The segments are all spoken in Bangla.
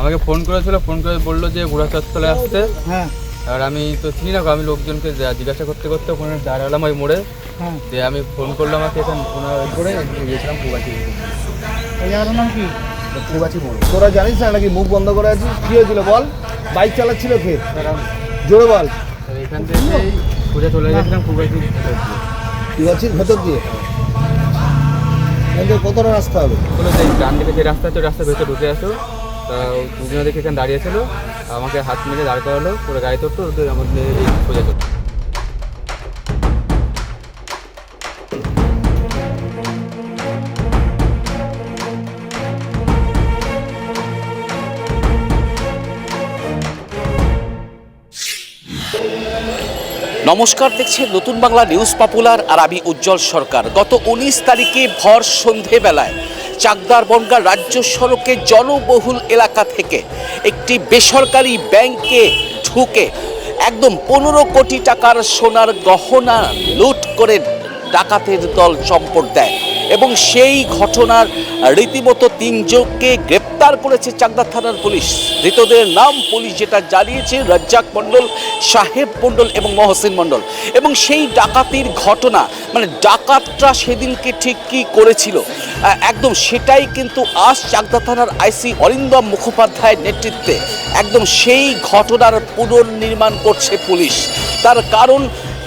আমাকে ফোন করেছিল ফোন করে বলল যে বুড়া চত্বরে আসতে। হ্যাঁ। আর আমি তো চিনি না আমি লোকজনকে জিজ্ঞাসা করতে করতে ওখানে দাঁড়ালাম ওই মোড়ে। হ্যাঁ। দিয়ে আমি ফোন করলাম আমাকে এখানে ওনার করে গিয়েছিলাম পুবাচি এই জায়গাটার নাম কি? পূর্বাচি মোড়। তোরা জানিস না নাকি মুখ বন্ধ করে আছিস? কি হয়েছিল বল? বাইক চালাচ্ছিল কে? জোরে বল। এখান থেকে সোজা চলে গেছিলাম পুবাচি পূর্বাচির ভেতর দিয়ে? কতটা রাস্তা হবে? বলে যে ডান দিকে যে রাস্তা আছে ওই রাস্তার ভেতরে ঢুকে আসো। তা দুজনে দেখে এখানে দাঁড়িয়েছিল আমাকে হাত মেরে দাঁড় করালো, পুরো গাড়ি তোর ওদের আমাদের সোজা চলে নমস্কার, দেখছেন নতুন বাংলা নিউজ পপুলার, আর আমি উজ্জ্বল সরকার। গত উনিশ তারিখে ভর সন্ধেবেলায় চাকদার বনগা রাজ্য সড়কে জনবহুল এলাকা থেকে একটি বেসরকারি ব্যাংকে ঢুকে একদম পনেরো কোটি টাকার সোনার গহনা লুট করে ডাকাতের দল চম্পট দেয়। এবং সেই ঘটনার রীতিমতো তিনজনকে গ্রেপ্তার করেছে চাকদা থানার পুলিশ। ধৃতদের নাম পুলিশ যেটা জানিয়েছে রাজ্জাক মণ্ডল, সাহেব মণ্ডল এবং মহসিন মণ্ডল। এবং সেই ডাকাতির ঘটনা মানে ডাকাতরা সেদিনকে ঠিক কী করেছিল একদম সেটাই কিন্তু আজ চাকদা থানার আইসি অরিন্দম মুখোপাধ্যায়ের নেতৃত্বে একদম সেই ঘটনার পুনর্নির্মাণ করছে পুলিশ। তার কারণ,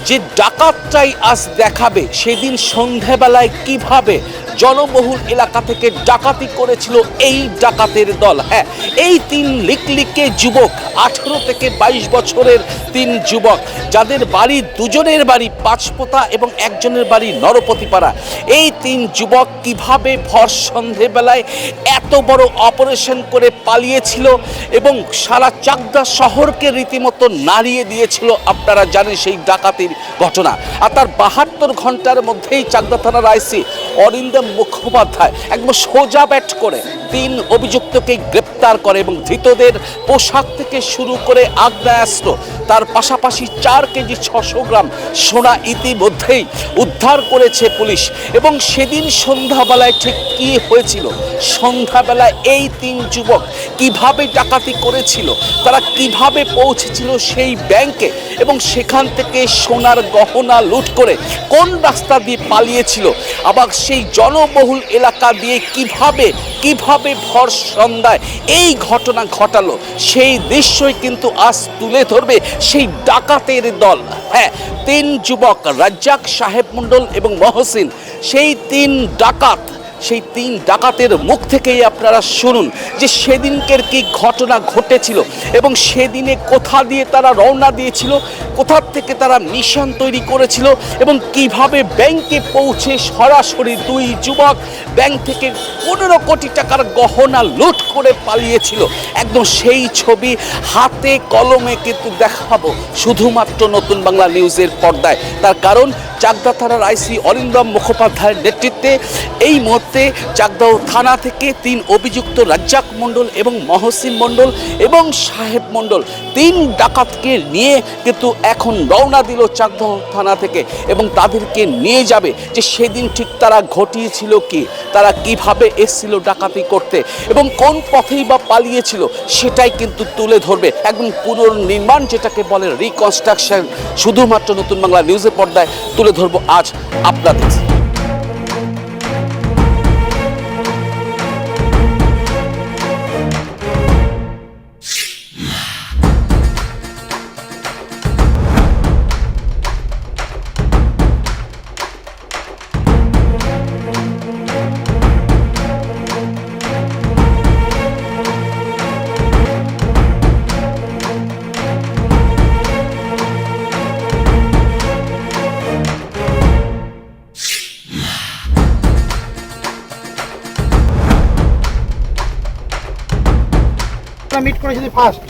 যে ডাকাতটাই আজ দেখাবে, সেদিন সন্ধেবেলায় কীভাবে জনবহুল এলাকা থেকে ডাকাতি করেছিল এই ডাকাতের দল। হ্যাঁ এই তিন লিকলিকে যুবক, আঠেরো থেকে বাইশ বছরের তিন যুবক, যাদের বাড়ি দুজনের বাড়ি পাঁচপোতা এবং একজনের বাড়ি নরপতিপাড়া। এই তিন যুবক কীভাবে ভর সন্ধেবেলায় এত বড় অপারেশন করে পালিয়েছিল এবং সারা চাকদা শহরকে রীতিমতো নাড়িয়ে দিয়েছিল, আপনারা জানেন সেই ডাকাতির ঘটনা। আর তার বাহাত্তর ঘণ্টার মধ্যেই চাকদা থানার আইসি অরিন্দম মুখোপাধ্যায় একদম সোজা ব্যাট করে তিন অভিযুক্তকে গ্রেপ্তার করে এবং ধৃতদের পোশাক থেকে শুরু করে আগ্নেয়াস্ত্র, তার পাশাপাশি চার কেজি ছশো গ্রাম সোনা ইতিমধ্যেই উদ্ধার করেছে পুলিশ। এবং সেদিন সন্ধ্যাবেলায় ঠিক কি হয়েছিল? সন্ধ্যাবেলায় এই তিন যুবক কীভাবে ডাকাতি করেছিল? তারা কীভাবে পৌঁছেছিল সেই ব্যাংকে? এবং সেখান থেকে সোনার গহনা লুট করে কোন রাস্তা দিয়ে পালিয়েছিল? আবার সেই জনবহুল এলাকা দিয়ে কীভাবে কীভাবে ভর সন্ধ্যায় এই ঘটনা ঘটালো, সেই দৃশ্যই কিন্তু আজ তুলে ধরবে সেই ডাকাতের দল। হ্যাঁ তিন যুবক রাজ্জাক সাহেব মণ্ডল এবং মহসিন, সেই তিন ডাকাত সেই তিন ডাকাতের মুখ থেকেই আপনারা শুনুন যে সেদিনকের কি ঘটনা ঘটেছিল এবং সেদিনে কোথা দিয়ে তারা রওনা দিয়েছিল কোথার থেকে তারা মিশন তৈরি করেছিল এবং কীভাবে ব্যাংকে পৌঁছে সরাসরি দুই যুবক ব্যাংক থেকে পনেরো কোটি টাকার গহনা লুট করে পালিয়েছিল। একদম সেই ছবি হাতে কলমে কিন্তু দেখাবো শুধুমাত্র নতুন বাংলা নিউজের পর্দায়। তার কারণ চাকদা থানার আইসি অরিন্দম মুখোপাধ্যায়ের নেতৃত্বে এই মুহূর্তে চাকদাহ থানা থেকে তিন অভিযুক্ত রাজ্জাক মণ্ডল এবং মহসিন মণ্ডল এবং সাহেব মণ্ডল তিন ডাকাতকে নিয়ে কিন্তু এখন রওনা দিল চাকদাহ থানা থেকে এবং তাদেরকে নিয়ে যাবে যে সেদিন ঠিক তারা ঘটিয়েছিল কি, তারা কীভাবে এসেছিল ডাকাতি করতে এবং কোন পথেই বা পালিয়েছিল সেটাই কিন্তু তুলে ধরবে একদম পুনর্নির্মাণ যেটাকে বলে রিকনস্ট্রাকশন শুধুমাত্র নতুন বাংলা নিউজের পর্দায় তুলে ধরবো আজ আপনাদের। ফার্স্ট।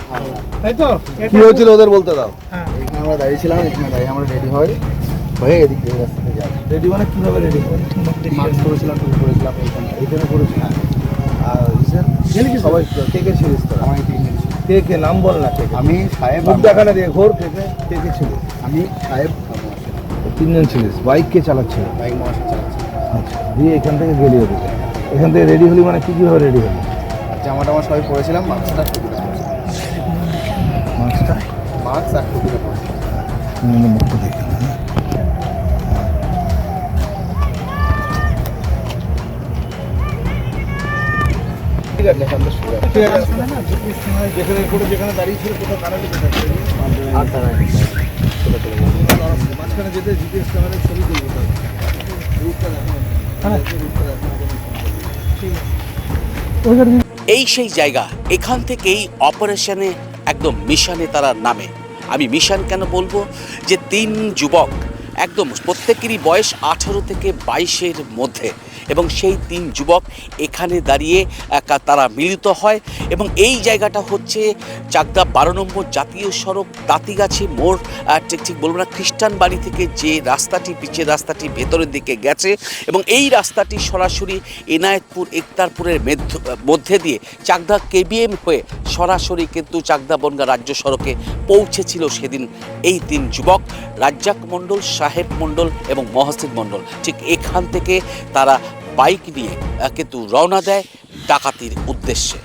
তাই তো? কি হয়েছিল ওদের বলতে দাও। হ্যাঁ। এখানে আমরা দাঁড়িয়েছিলাম এখানে দাঁড়িয়ে আমরা রেডি হই হয়ে এদিক দিয়ে রাস্তাতে যাই। রেডি মানে কীভাবে রেডি মাস্ক করেছিলাম টুপি করেছিলাম এইখানে এখানে করেছি আর ইসের গেলি কি সবাই কে কে ছিলিস তোরা আমার তিনজন ছিল। কে কে? নাম বল না কে আমি সাহেব দেখানে দিয়ে ঘোর। কে কে? কে কে ছিল? আমি সাহেব তিনজন ছিলিস বাইক কে চালাচ্ছিল? বাইক মহাশয় চালাচ্ছি আচ্ছা দিয়ে এখান থেকে গেলি। ওদিকে এখান থেকে রেডি হলি মানে কি কীভাবে রেডি হলি? জামা টামা সবাই পরেছিলাম মাস্কটা এই সেই জায়গা এখান থেকেই অপারেশনে একদম মিশনে তারা নামে। আমি মিশন কেন বলব? যে তিন যুবক একদম প্রত্যেকেরই বয়স আঠেরো থেকে বাইশের মধ্যে। এবং সেই তিন যুবক এখানে দাঁড়িয়ে তারা মিলিত হয়। এবং এই জায়গাটা হচ্ছে চাকদা বারো নম্বর জাতীয় সড়ক, তাঁতিগাছি মোড়। ঠিক ঠিক বলব না, খ্রিস্টান বাড়ি থেকে যে রাস্তাটি পিচের রাস্তাটি ভেতরের দিকে গেছে এবং এই রাস্তাটি সরাসরি এনায়েতপুর ইকতারপুরের মেধ্য- মধ্যে দিয়ে চাকদা কেবিএম হয়ে সরাসরি কিন্তু চাকদা বনগা রাজ্য সড়কে পৌঁছেছিল সেদিন এই তিন যুবক। রাজ্জাক মণ্ডল, সাহেব মণ্ডল এবং মহসিন মণ্ডল। ঠিক এখান থেকে তারা বাইক নিয়ে কিন্তু রওনা দেয় ডাকাতির উদ্দেশ্যে।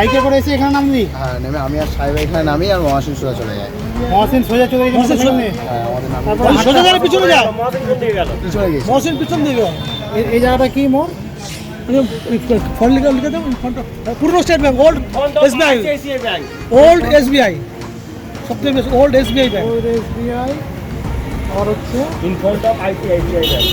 বাইকে করে এসে এখানে নামবি? হ্যাঁ নেমে আমি আর সাহেব এখানে নামি আর মহাসিন সোজা চলে যায়। মহাসিন সোজা চলে গেছে সামনে হ্যাঁ আমাদের নাম সোজা যাবে পিছনে যা। পিছনে গেছি মহাসিন পিছন দিকে এই- এই জায়গাটা কি মোড়? ফোন লিখে লিখে দাও পুরনো state bank old SBI old SBI সবথেকে বেশি old SBI bank. Old SBI আর হচ্ছে in front of ICICI bank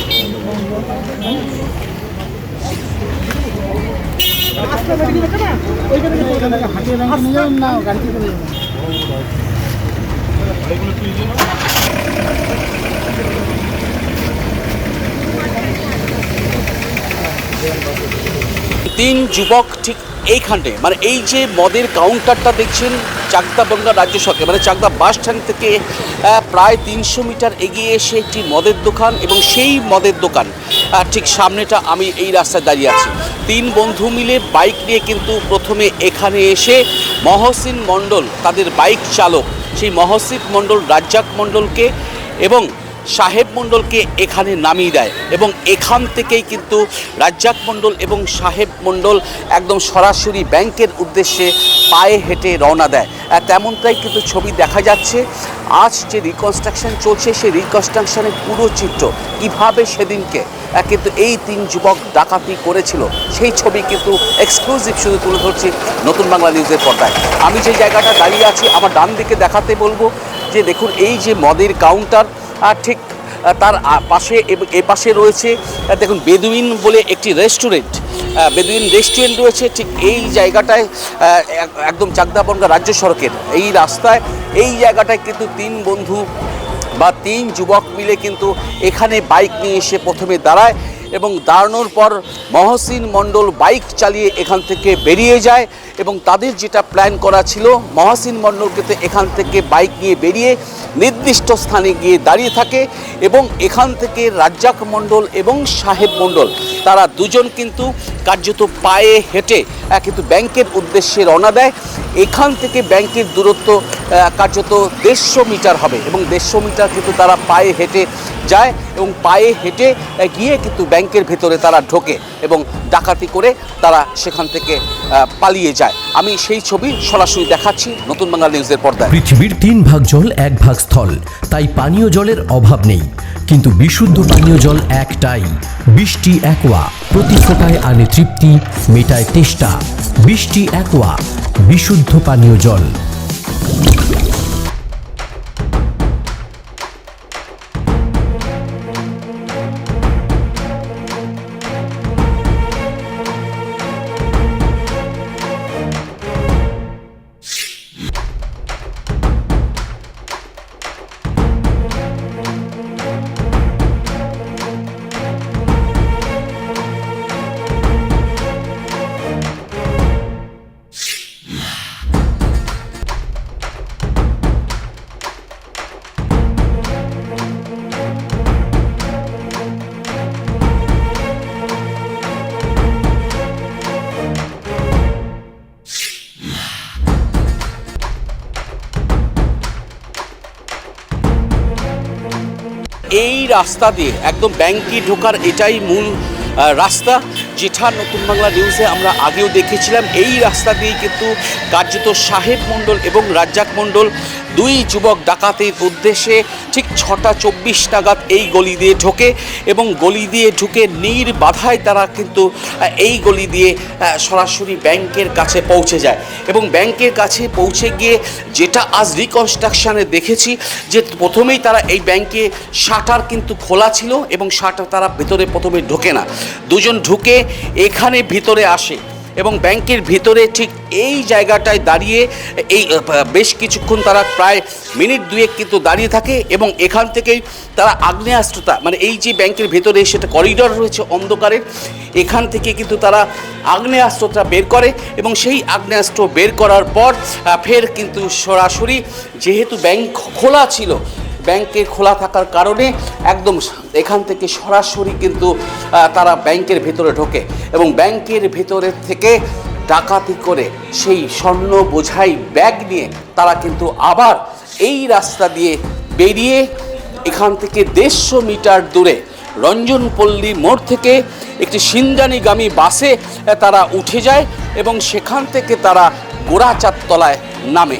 তিন যুবক ঠিক এইখানে মানে এই যে মদের কাউন্টারটা দেখছেন চাকদা বনগা রাজ্য সরকার মানে চাকদা বাস স্ট্যান্ড থেকে প্রায় তিনশো মিটার এগিয়ে এসে একটি মদের দোকান এবং সেই মদের দোকান ঠিক সামনেটা আমি এই রাস্তায় দাঁড়িয়ে আছি। তিন বন্ধু মিলে বাইক নিয়ে কিন্তু প্রথমে এখানে এসে মহসিন মণ্ডল, তাদের বাইক চালক, সেই মহসিন মণ্ডল, রাজ্জাক মণ্ডলকে এবং সাহেব মণ্ডলকে এখানে নামিয়ে দেয় এবং এখান থেকেই কিন্তু রাজ্জাক মণ্ডল এবং সাহেব মণ্ডল একদম সরাসরি ব্যাংকের উদ্দেশ্যে পায়ে হেঁটে রওনা দেয়। আর তেমনটাই কিন্তু ছবি দেখা যাচ্ছে। আজ যে রিকনস্ট্রাকশন চলছে, সেই রিকনস্ট্রাকশনের পুরো চিত্র কীভাবে সেদিনকে কিন্তু এই তিন যুবক ডাকাতি করেছিল, সেই ছবি কিন্তু এক্সক্লুসিভ শুধু তুলে ধরছি নতুন বাংলা নিউজের পর্দায়। আমি যে জায়গাটা দাঁড়িয়ে আছি, আমার ডান দিকে দেখাতে বলব যে দেখুন, এই যে মদের কাউন্টার আর ঠিক তার পাশে এ পাশে রয়েছে দেখুন, বেদুইন বলে একটি রেস্টুরেন্ট। বেদুইন রেস্টুরেন্ট রয়েছে, ঠিক এই জায়গাটায় একদম চাকদাবনগা রাজ্য সড়কের। এই রাস্তায়, এই জায়গাটায় কিন্তু তিন বন্ধু বা তিন যুবক মিলে কিন্তু এখানে বাইক নিয়ে এসে প্রথমে দাঁড়ায়। এবং দাঁড়ানোর পর মহসিন মণ্ডল বাইক চালিয়ে এখান থেকে বেরিয়ে যায় এবং তাদের যেটা প্ল্যান করা ছিল, মহসিন মণ্ডলকে কিন্তু এখান থেকে বাইক নিয়ে বেরিয়ে নির্দিষ্ট স্থানে গিয়ে দাঁড়িয়ে থাকে এবং এখান থেকে রাজ্জাক মণ্ডল এবং সাহেব মণ্ডল, তারা দুজন কিন্তু কার্যত পায়ে হেঁটে কিন্তু ব্যাংকের উদ্দেশ্যে রওনা দেয় এখান থেকে ব্যাংকের দূরত্ব কার্যত দেড়শো মিটার হবে এবং দেড়শো মিটার কিন্তু তারা পায়ে হেঁটে যায় এবং পায়ে হেঁটে গিয়ে কিন্তু ব্যাংকের ভেতরে তারা ঢোকে এবং ডাকাতি করে তারা সেখান থেকে পালিয়ে যায়। আমি সেই ছবি সরাসরি দেখাচ্ছি নতুন বাংলা নিউজের পর্দায়। পৃথিবীর তিন ভাগ জল, এক ভাগ স্থল। তাই পানীয় জলের অভাব নেই। কিন্তু বিশুদ্ধ পানীয় জল একটাই, বৃষ্টি একোয়া প্রতি আনে তৃপ্তি মেটায় তেষ্টা। বৃষ্টি একোয়া বিশুদ্ধ পানীয় জল। রাস্তা দিয়ে, একদম ব্যাংকে ঢোকার এটাই মূল রাস্তা। যেটা নতুন বাংলা নিউজে আমরা আগেও দেখেছিলাম। এই রাস্তা দিয়েই কিন্তু কার্যত সাহেব মণ্ডল এবং রাজ্জাক মণ্ডল দুই যুবক ডাকাতের উদ্দেশ্যে ঠিক ছটা চব্বিশ নাগাদ এই গলি দিয়ে ঢোকে এবং গলি দিয়ে ঢুকে নীর বাধায় তারা কিন্তু এই গলি দিয়ে সরাসরি ব্যাংকের কাছে পৌঁছে যায়। এবং ব্যাংকের কাছে পৌঁছে গিয়ে যেটা আজ রিকনস্ট্রাকশানে দেখেছি যে প্রথমেই তারা এই ব্যাংকে শাটার কিন্তু খোলা ছিল এবং শাটার তারা ভেতরে প্রথমে ঢোকে না। দুজন ঢুকে এখানে ভিতরে আসে। এবং ব্যাংকের ভিতরে ঠিক এই জায়গাটায় দাঁড়িয়ে, এই বেশ কিছুক্ষণ তারা প্রায় মিনিট দুয়েক কিন্তু দাঁড়িয়ে থাকে এবং এখান থেকেই তারা আগ্নেয়াস্ত্রতা মানে এই যে ব্যাংকের ভেতরে সেটা করিডর রয়েছে অন্ধকারের এখান থেকে কিন্তু তারা আগ্নেয়াস্ত্রটা বের করে এবং সেই আগ্নেয়াস্ত্র বের করার পর ফের কিন্তু সরাসরি যেহেতু ব্যাংক খোলা ছিল ব্যাংকে খোলা থাকার কারণে একদম এখান থেকে সরাসরি কিন্তু তারা ব্যাংকের ভেতরে ঢোকে এবং ব্যাংকের ভেতরে থেকে ডাকাতি করে সেই স্বর্ণ বোঝাই ব্যাগ নিয়ে তারা কিন্তু আবার এই রাস্তা দিয়ে বেরিয়ে এখান থেকে দেড়শো মিটার দূরে রঞ্জনপল্লী মোড় থেকে একটি সিন্দানিগামী বাসে তারা উঠে যায় এবং সেখান থেকে তারা গোড়াচাঁদতলায় নামে।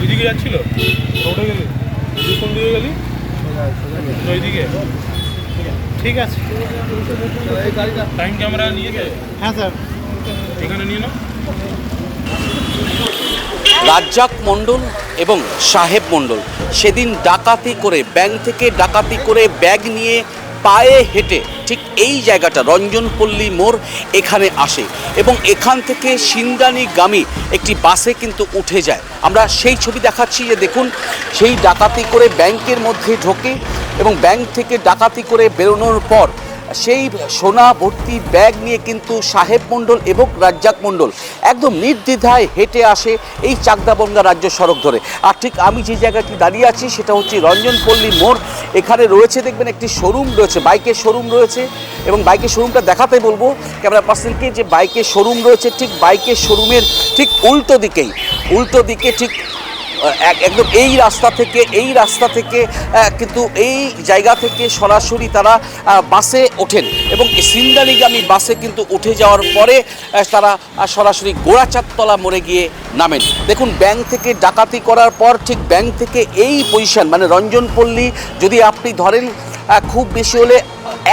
ওই দিকে যাচ্ছিল? রোডে গেলি। তুই কোন দিকে গেলি? ওই দিকে ঠিক আছে। টাইম ক্যামেরা নিয়ে হ্যাঁ স্যার। এখানে নিয়ে নাও। রাজ্জাক মণ্ডল এবং সাহেব মণ্ডল সেদিন ডাকাতি করে ব্যাংক থেকে ডাকাতি করে ব্যাগ নিয়ে পায়ে হেঁটে ঠিক এই জায়গাটা, রঞ্জনপল্লী মোড় এখানে আসে এবং এখান থেকে সিন্দানিগামী একটি বাসে কিন্তু উঠে যায়। আমরা সেই ছবি দেখাচ্ছি যে দেখুন, সেই ডাকাতি করে ব্যাংকের মধ্যে ঢোকে এবং ব্যাংক থেকে ডাকাতি করে বেরোনোর পর সেই সোনা ভর্তি ব্যাগ নিয়ে কিন্তু সাহেব মণ্ডল এবং রাজ্জাক মণ্ডল একদম নির্দ্বিধায় হেঁটে আসে এই চাকদাবঙ্গা রাজ্য সড়ক ধরে। আর ঠিক আমি যে জায়গাটি দাঁড়িয়ে আছি সেটা হচ্ছে রঞ্জনপল্লী মোড়। এখানে রয়েছে দেখবেন একটি শোরুম রয়েছে, বাইকের শোরুম রয়েছে এবং বাইকের শোরুমটা দেখাতে বলব, ক্যামেরা পার্সনকে যে বাইকের শোরুম রয়েছে ঠিক বাইকের শোরুমের ঠিক উল্টো দিকেই, উল্টো দিকে ঠিক একদম এই রাস্তা থেকে, এই রাস্তা থেকে কিন্তু এই জায়গা থেকে সরাসরি তারা বাসে ওঠেন। এবং সিন্দানিগামী বাসে কিন্তু উঠে যাওয়ার পরে তারা সরাসরি গোড়াচাঁদতলা মোড়ে গিয়ে নামেন। দেখুন, ব্যাংক থেকে ডাকাতি করার পর ঠিক ব্যাংক থেকে এই পজিশন মানে রঞ্জনপল্লী, যদি আপনি ধরেন খুব বেশি হলে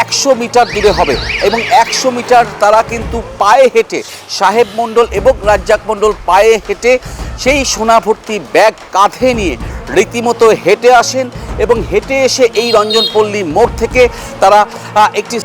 একশো মিটার দূরে হবে। এবং একশো মিটার তারা কিন্তু পায়ে হেঁটে, সাহেব মণ্ডল এবং রাজ্জাক মণ্ডল পায়ে হেঁটে সেই সোনা ভর্তি ব্যাগ কাঁধে নিয়ে রীতিমতো হেঁটে আসেন এবং হেঁটে এসে এই রঞ্জনপল্লী মোড় থেকে তারা একটি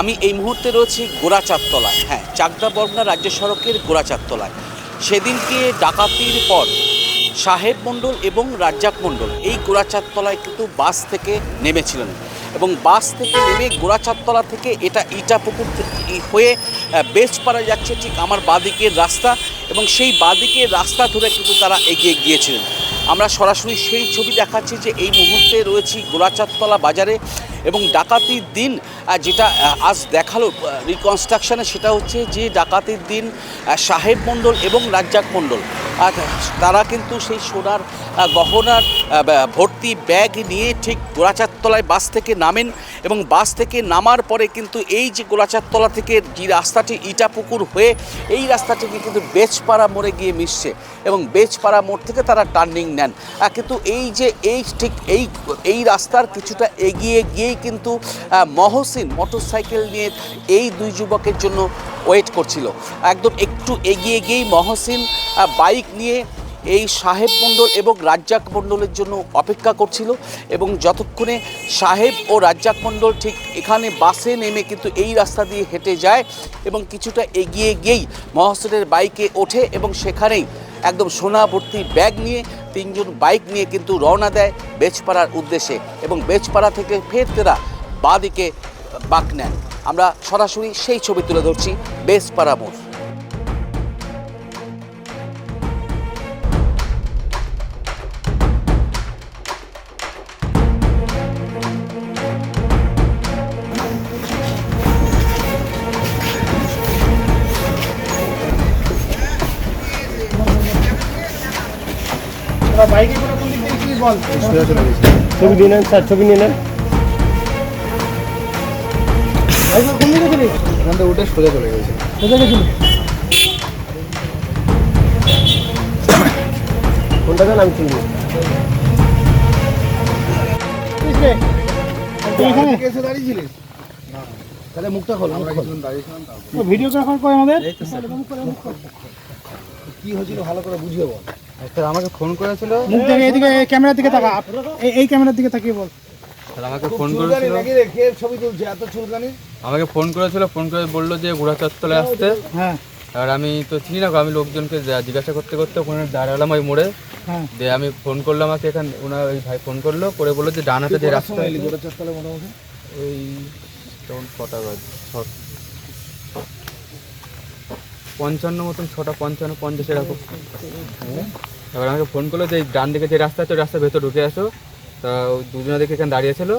আমি এই মুহূর্তে রয়েছি গোড়াচাঁদতলায় হ্যাঁ চাকদা বরগুনা রাজ্য সড়কের গোড়াচাঁদতলায় সেদিনকে ডাকাতির পর সাহেব মণ্ডল এবং রাজ্জাক মণ্ডল এই গোড়াচাঁদতলায় কিন্তু বাস থেকে নেমেছিলেন। এবং বাস থেকে নেমে গোড়াচাঁদতলা থেকে এটা ইটাপুকুর হয়ে আহ, বেজপাড়া যাচ্ছে ঠিক আমার বাদিকের রাস্তা এবং সেই বাদিকের রাস্তা ধরে কিন্তু তারা এগিয়ে গিয়েছিলেন। আমরা সরাসরি সেই ছবি দেখাচ্ছি যে এই মুহূর্তে রয়েছি গোড়াচাঁদতলা বাজারে এবং ডাকাতির দিন যেটা আজ দেখাল রিকনস্ট্রাকশানে সেটা হচ্ছে যে ডাকাতির দিন সাহেব মণ্ডল এবং রাজ্জাক মণ্ডল। আর তারা কিন্তু সেই সোনার গহনার ভর্তি ব্যাগ নিয়ে ঠিক গোড়াচারতলায় বাস থেকে নামেন। এবং বাস থেকে নামার পরে কিন্তু এই যে গোড়াচাঁদতলা থেকে যে রাস্তাটি ইটাপুকুর হয়ে এই রাস্তাটি কিন্তু বেচপাড়া মোড়ে গিয়ে মিশছে এবং বেচপাড়া মোড় থেকে তারা টার্নিং নেন। কিন্তু এই যে এই ঠিক এই এই রাস্তার কিছুটা এগিয়ে গিয়েই কিন্তু মহসিন মোটরসাইকেল নিয়ে এই দুই যুবকের জন্য ওয়েট করছিল। একদম একটু এগিয়ে গিয়েই মহসিন বাইক নিয়ে এই সাহেব মণ্ডল এবং রাজ্জাক মণ্ডলের জন্য অপেক্ষা করছিল এবং যতক্ষণে সাহেব ও রাজ্জাক মণ্ডল ঠিক এখানে বাসে নেমে কিন্তু এই রাস্তা দিয়ে হেঁটে যায় এবং কিছুটা এগিয়ে গিয়েই মহসিনের বাইকে ওঠে এবং সেখানেই একদম সোনা ভর্তি ব্যাগ নিয়ে তিনজন বাইক নিয়ে কিন্তু রওনা দেয় বেচপাড়ার উদ্দেশ্যে এবং বেচপাড়া থেকে ফের তারা বাদিকে বাঁক নেন। আমরা সরাসরি সেই ছবি তুলে ধরছি বেসপাড়া মোড়। ছবি নিয়ে নেন স্যার ছবি নিয়ে নেন। উঠে সোজা চলে গেছে। গেছিলি কোনটা দেন আমি তাহলে মুখটা খোল মুখ ভিডিওগ্রাফার কই আমাদের? কি হয়েছিল ভালো করে বুঝিয়ে বল। স্যার আমাকে ফোন করেছিল। মুখ এদিকে এই ক্যামেরার দিকে তাকা। এই- এই ক্যামেরার দিকে তাকিয়ে বল। স্যার আমাকে ফোন করেছিল। নাকি রে? কে ছবি তুলছে? এত চুলকানি? আমাকে ফোন করেছিল ফোন করে বলল যে গুড়া চত্বরে আসতে। হ্যাঁ। আর আমি তো চিনি না আমি লোকজনকে যা- জিজ্ঞাসা করতে করতে ওখানে দাঁড়ালাম ওই মোড়ে। হ্যাঁ। দিয়ে আমি ফোন করলাম আমাকে এখানে ওনার ওই ভাই ফোন করল করে বলল যে ডান হাতে যে রাস্তা ওই তখন কটা বাজে পঞ্চান্ন মতন ছটা পঞ্চান্ন পঞ্চাশ এরকম। এবার আমাকে ফোন করল যে ডান দিকে যে রাস্তা আছে রাস্তার ভেতর ঢুকে আসো। তা দুজনে দেখে এখানে দাঁড়িয়ে ছিল।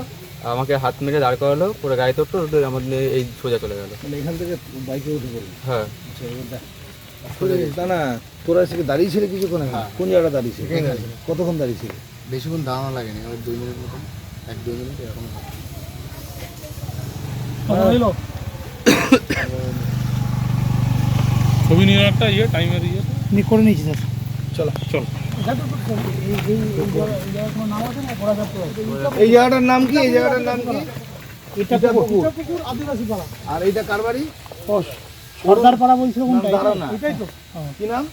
আমাকে হাত মেরে দাঁড় করালো পুরো গাড়িতে উঠল উঠে আমার নিয়ে এই সোজা চলে গেলো। এখান থেকে বাইকে উঠে পড়লি? হ্যাঁ। না না তোরা এসে দাঁড়িয়েছিলি কিছুক্ষণ? আগে? কোন জায়গাটা দাঁড়িয়েছিলি? কতক্ষণ দাঁড়িয়েছিলি? বেশিক্ষণ দাঁড়ানো লাগেনি। ওই দুই মিনিট মতন এক দুই মিনিট এরকম। ছবি নিয়ে একটা ইয়ে টাইমের ইয়ে। নি করে নিয়েছি স্যার। চলো চলো। এই জায়গাটার নাম কি? এই জায়গাটার নাম কি? এটা পুকুর। পুকুর। আদিবাসী পাড়া আর এইটা কার বাড়ি? সর্দার পাড়া বলছিল কোনটা? না। এটাই তো। কি নাম?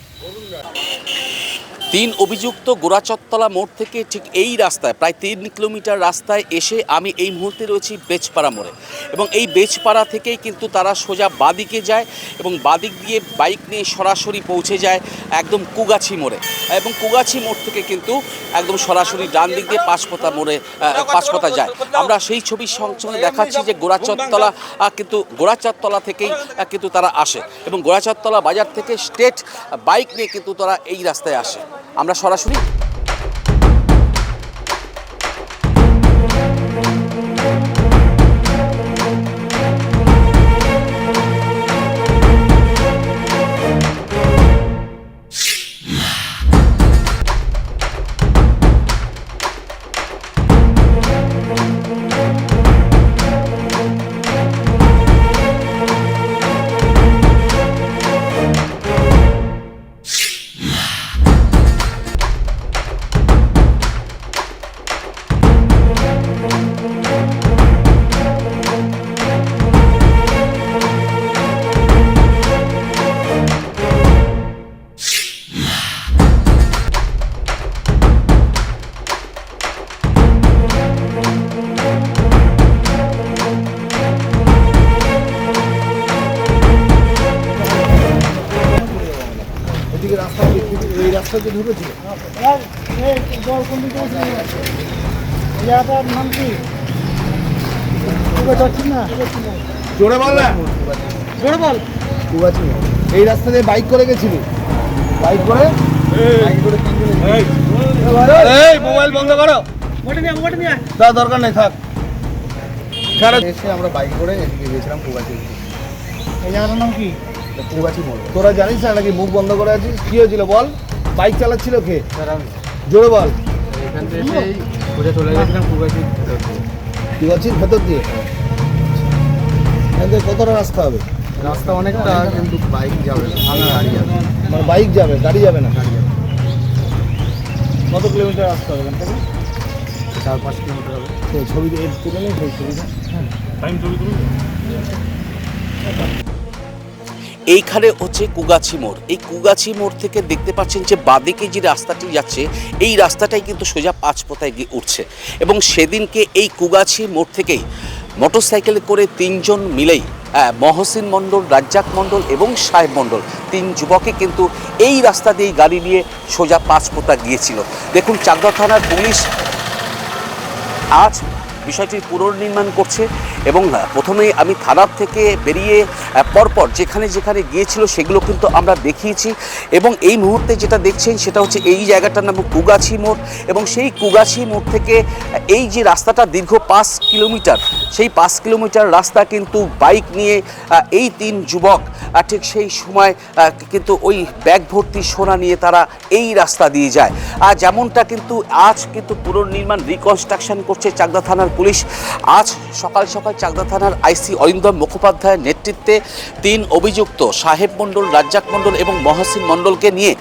তিন অভিযুক্ত গোড়াচত্তলা মোড় থেকে ঠিক এই রাস্তায় প্রায় তিন কিলোমিটার রাস্তায় এসে আমি এই মুহূর্তে রয়েছি বেচপাড়া মোড়ে। এবং এই বেচপাড়া থেকেই কিন্তু তারা সোজা বাদিকে যায় এবং বাদিক দিয়ে বাইক নিয়ে সরাসরি পৌঁছে যায় একদম কুগাছি মোড়ে। এবং কুগাছি মোড় থেকে কিন্তু একদম সরাসরি ডান দিক দিয়ে পাঁচপোতা মোড়ে আহ, পাঁচপোতা যায়। আমরা সেই ছবির সঙ্গে দেখাচ্ছি যে গোড়াচত্তলা কিন্তু গোড়াচাঁদতলা থেকেই কিন্তু তারা আসে। এবং গোড়াচাঁদতলা বাজার থেকে স্টেট বাইক নিয়ে কিন্তু তারা এই রাস্তায় আসে। আমরা সরাসরি জোরে বল না। জোরে বল। কুবাচি। এই রাস্তা দিয়ে বাইক করে গেছিলি? বাইক করে? বাইক করে এই। মোবাইল বন্ধ করো। ওটা নিয়ে ওটা নিয়ে আয়। তা দরকার নেই থাক। সারা এসে আমরা বাইক করে এদিকে গেছিলাম কুবাচি এই জায়গাটার নাম কি? কুবাচি মোড় তোরা জানিস না নাকি মুখ বন্ধ করে আছিস? কি হয়েছিল বল? বাইক চালাচ্ছিল কে? জোরে বল। এখান থেকে চলে গেছিলাম কুবাচি। কুবাচির ভেতর দিয়ে। এখান থেকে কতটা রাস্তা হবে? রাস্তা অনেকটা কিন্তু বাইক যাবে ভাঙা গাড়ি যাবে মানে বাইক যাবে গাড়ি যাবে না? কত কিলোমিটার রাস্তা হবে এখান থেকে? চার পাঁচ কিলোমিটার হবে। সেই ছবি এর তুলে নেই সেই ছবিটা। টাইম করুন এইখানে হচ্ছে কুগাছি মোড়। এই কুগাছি মোড় থেকে দেখতে পাচ্ছেন যে বাদিকে যে রাস্তাটি যাচ্ছে এই রাস্তাটাই কিন্তু সোজা পাঁচপোতায় গিয়ে উঠছে। এবং সেদিনকে এই কুগাছি মোড় থেকেই মোটরসাইকেলে করে তিনজন মিলেই মহসিন মণ্ডল, রাজ্জাক মণ্ডল এবং সাহেব মণ্ডল, তিন যুবকে কিন্তু এই রাস্তা দিয়ে গাড়ি নিয়ে সোজা পাঁচপোতা গিয়েছিল। দেখুন, চাকদা থানার পুলিশ আজ বিষয়টির পুনর্নির্মাণ করছে। এবং প্রথমেই আমি থানার থেকে বেরিয়ে পরপর যেখানে যেখানে গিয়েছিল সেগুলো কিন্তু আমরা দেখিয়েছি। এবং এই মুহূর্তে যেটা দেখছেন সেটা হচ্ছে এই জায়গাটার নাম কুগাছি মোড়। এবং সেই কুগাছি মোড় থেকে এই যে রাস্তাটা দীর্ঘ পাঁচ কিলোমিটার, সেই পাঁচ কিলোমিটার রাস্তা কিন্তু বাইক নিয়ে এই তিন যুবক ঠিক সেই সময় কিন্তু ওই ব্যাগ ভর্তি সোনা নিয়ে তারা এই রাস্তা দিয়ে যায়। আর যেমনটা কিন্তু আজ কিন্তু পুনর্নির্মাণ রিকনস্ট্রাকশন করছে চাকদা থানার পুলিশ। আজ সকাল সকাল চাকদা থানার আইসি অরিন্দম মুখোপাধ্যায়ের নেতৃত্বে তিন অভিযুক্ত সাহেব মণ্ডল, রাজ্জাক মণ্ডল এবং মহসিন মণ্ডলকে নিয়ে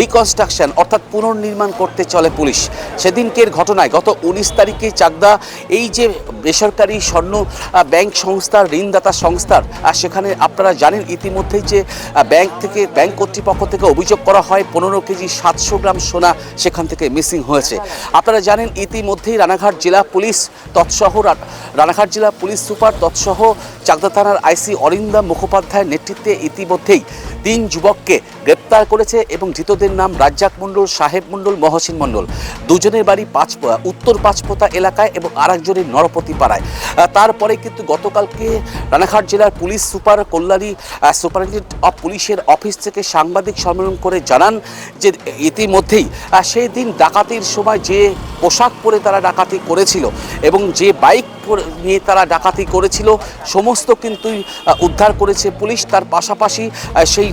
রিকনস্ট্রাকশন অর্থাৎ পুনর্নির্মাণ করতে চলে পুলিশ। সেদিনকের ঘটনায় গত উনিশ তারিখে চাকদা এই যে বেসরকারি স্বর্ণ ব্যাংক সংস্থার, ঋণদাতা সংস্থার আর সেখানে আপনারা জানেন ইতিমধ্যেই যে ব্যাংক থেকে, ব্যাংক কর্তৃপক্ষ থেকে অভিযোগ করা হয় পনেরো কেজি সাতশো গ্রাম সোনা সেখান থেকে মিসিং হয়েছে। আপনারা জানেন ইতিমধ্যেই রানাঘাট জেলা পুলিশ তৎসহ রানাঘাট জেলা পুলিশ সুপার তৎসহ চাকদা থানার আইসি অরিন্দা মুখোপাধ্যায়ের নেতৃত্বে ইতিমধ্যেই তিন যুবককে গ্রেপ্তার করেছে এবং ধৃতদের নাম রাজ্জাক মণ্ডল, সাহেব মণ্ডল, মহসিন মণ্ডল। দুজনের বাড়ি পাঁচ উত্তর পাঁচপোতা এলাকায় এবং আরেকজনের নরপতি পাড়ায়। তারপরে কিন্তু গতকালকে রানাঘাট জেলার police super Kalyani superintendent of পুলিশের অফিস থেকে সাংবাদিক সম্মেলন করে জানান যে ইতিমধ্যেই সেই দিন ডাকাতির সময় যে পোশাক পরে তারা ডাকাতি করেছিল এবং যে বাইক নিয়ে তারা ডাকাতি করেছিল, সমস্ত কিন্তু উদ্ধার করেছে পুলিশ। তার পাশাপাশি সেই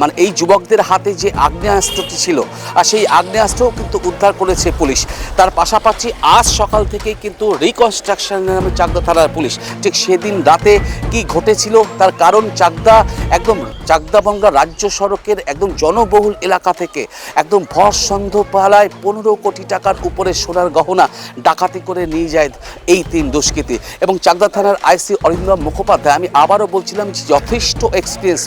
মানে এই যুবকদের হাতে যে আগ্নেয়াস্ত্রটি ছিল আর সেই আগ্নেয়াস্ত্রও কিন্তু উদ্ধার করেছে পুলিশ। তার পাশাপাশি আজ সকাল থেকেই কিন্তু রিকনস্ট্রাকশন নামে চাকদা থানার পুলিশ। ঠিক সেদিন রাতে কি ঘটেছিল, তার কারণ চাকদা একদম চাকদাবঙ্গা রাজ্য সড়কের একদম জনবহুল এলাকা থেকে একদম ভর সন্ধ্যপালায় পনেরো কোটি টাকার উপরে সোনার গহনা ডাকাতি করে নিয়ে যায় এই তিন দুষ্কৃতী। এবং চাকদা থানার আইসি অরিন্দম মুখোপাধ্যায় আমি আবারও বলছিলাম যে যথেষ্ট এক্সপিরিয়েন্স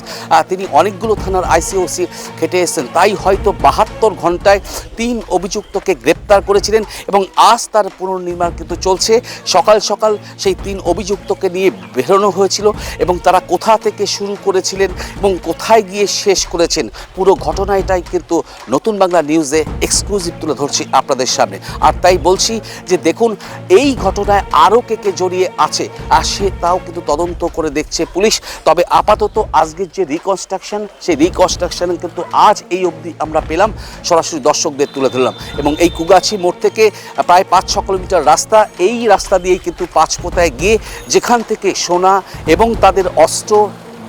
তিনি অনেকগুলো থানার আইসিওসি খেটে এসেছেন। তাই হয়তো বাহাত্তর ঘন্টায় তিন অভিযুক্তকে গ্রেপ্তার করেছিলেন এবং আজ তার পুনর্নির্মাণ কিন্তু চলছে। সকাল সকাল সেই তিন অভিযুক্তকে নিয়ে বেরোনো হয়েছিল এবং তারা কোথা থেকে শুরু করেছিলেন এবং কোথায় গিয়ে শেষ করেছেন, পুরো ঘটনাটাই কিন্তু নতুন বাংলা নিউজে এক্সক্লুসিভ তুলে ধরছি আপনাদের সামনে। আর তাই বলছি যে দেখুন, এই ঘটনায় আরও কে কে জড়িয়ে আছে, আর সে তাও কিন্তু তদন্ত করে দেখছে পুলিশ। তবে আপাতত আজকের যে রিকনস্ট্রাকশন সেই রিকনস্ট্রাকশন কিন্তু আজ এই অবধি আমরা পেলাম। সরাসরি দর্শকদের তুলে ধরলাম। এবং এই কুগাছি মোড় থেকে প্রায় পাঁচ ছ কিলোমিটার রাস্তা, এই রাস্তা দিয়েই কিন্তু পাঁচ পাঁচপোতায় গিয়ে যেখান থেকে সোনা এবং তাদের অস্ত্র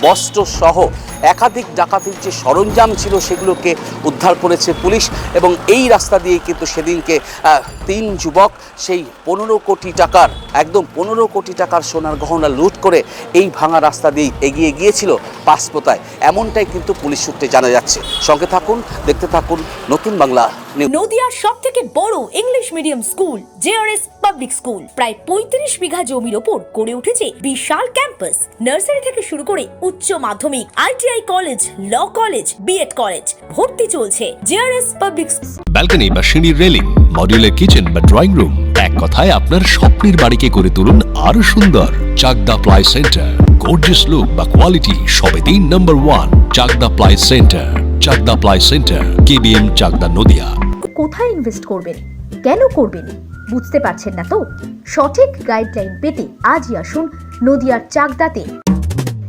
বস্ত্র সহ একাধিক ডাকাতির যে সরঞ্জাম ছিল সেগুলোকে উদ্ধার করেছে পুলিশ এবং এই রাস্তা দিয়ে কিন্তু সেদিনকে তিন যুবক সেই পনেরো কোটি টাকার, একদম পনেরো কোটি টাকার সোনার গহনা লুট করে এই ভাঙা রাস্তা দিয়েই এগিয়ে গিয়েছিল পাসপোতায় এমনটাই কিন্তু পুলিশ সূত্রে জানা যাচ্ছে। সঙ্গে থাকুন, দেখতে থাকুন নতুন বাংলা নদিয়ার সব থেকে বড় English medium school JRS public school. প্রায় পঁয়ত্রিশ বিঘা জমির ওপর গড়ে উঠেছে বিশাল ক্যাম্পাস। নার্সারি থেকে শুরু করে উচ্চ মাধ্যমিক ITI college law college BEd college ভর্তি চলছে। জেআরএস পাবলিক ব্যালকনি বা সিঁড়ির রেলিং মডিউলার কিচেন বা ড্রয়িং রুম এক কথায় আপনার স্বপ্নের বাড়িকে করে তুলুন আরও সুন্দর। Chakdah ply centre gorgeous look বা কোয়ালিটি সবে তিন number one Chakdah ply centre Chakdah ply centre KBM Chakdah Nadia. কোথায় ইনভেস্ট করবেন? কেন করবেন? বুঝতে পারছেন না তো? সঠিক গাইডলাইন পেতে আজই আসুন নদিয়ার চাকদাতে।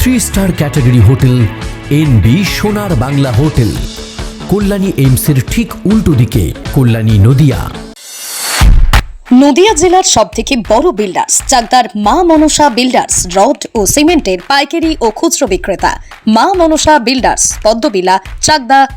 three star category hotel N B Sonar Bangla hotel Kalyani এইমসের ঠিক উল্টো দিকে কল্যাণী নদিয়া নদিয়া জেলার সব থেকে বড় বিল্ডার্স চাকদার মা মনসা বিল্ডার্স রড ও সিমেন্টের পাইকারি ও খুচরো বিক্রেতা। মা মনসা বিল্ডার্স পদ্মবিলা, চাকদা